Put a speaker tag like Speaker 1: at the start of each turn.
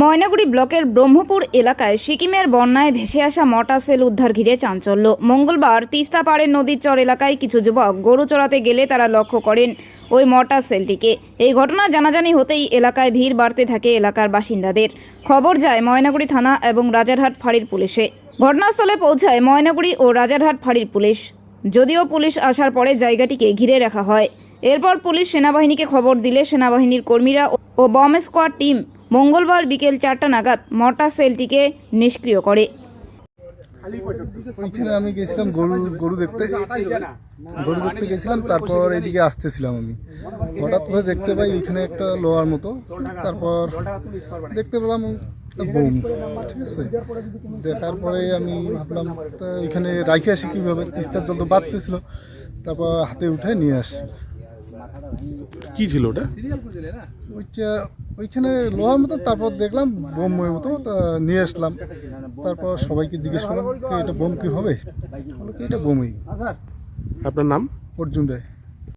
Speaker 1: ময়নাগুড়ি ব্লকের ব্রহ্মপুর এলাকায় সিকিমের বন্যায় ভেসে আসা মটা সেল উদ্ধার ঘিরে চাঞ্চল্য। মঙ্গলবার তিস্তা পাড়ের নদীর চর এলাকায় কিছু যুবক গরু চড়াতে গেলে তারা লক্ষ্য করেন ওই মটা সেলটিকে। এই ঘটনা জানাজানি হতেই এলাকায় ভিড় বাড়তে থাকে এলাকার বাসিন্দাদের। খবর যায় ময়নাগুড়ি থানা এবং রাজারহাট ফাঁড়ির পুলিশে। ঘটনাস্থলে পৌঁছায় ময়নাগুড়ি ও রাজারহাট ফাঁড়ির পুলিশ। যদিও পুলিশ আসার পরে জায়গাটিকে ঘিরে রাখা হয়। এরপর পুলিশ সেনাবাহিনীকে খবর দিলে সেনাবাহিনীর কর্মীরা ও বম স্কোয়াড টিম মঙ্গলবার বিকেল চারটা নাগাদ মর্টার সেলটিকে নিষ্ক্রিয় করে।
Speaker 2: ওইখানে আমি গেছিলাম গরু গরু দেখতে। গরু দেখতে গেছিলাম তারপর এদিকে আসতেছিলাম আমি। হঠাৎ করে দেখতে পাই ওইখানে একটা লোহার মতো। তারপর দেখতে পেলাম বোম ঠিক আছে? দেখার পরে আমি ভাবলাম তা এখানে রাখে আসি কীভাবে? তিস্তার জল তো বাড়তেছিল তারপর হাতে উঠে নিয়ে আসি।
Speaker 3: কি ছিল ওটা?
Speaker 2: ওইটা ওইখানে লোহার মতো তারপর দেখলাম বোম মতো নিয়ে আসলাম। তারপর সবাইকে জিজ্ঞেস করলাম এটা বোম কি হবে? এটা বোমই?
Speaker 3: আপনার নাম?
Speaker 2: অর্জুন রায়।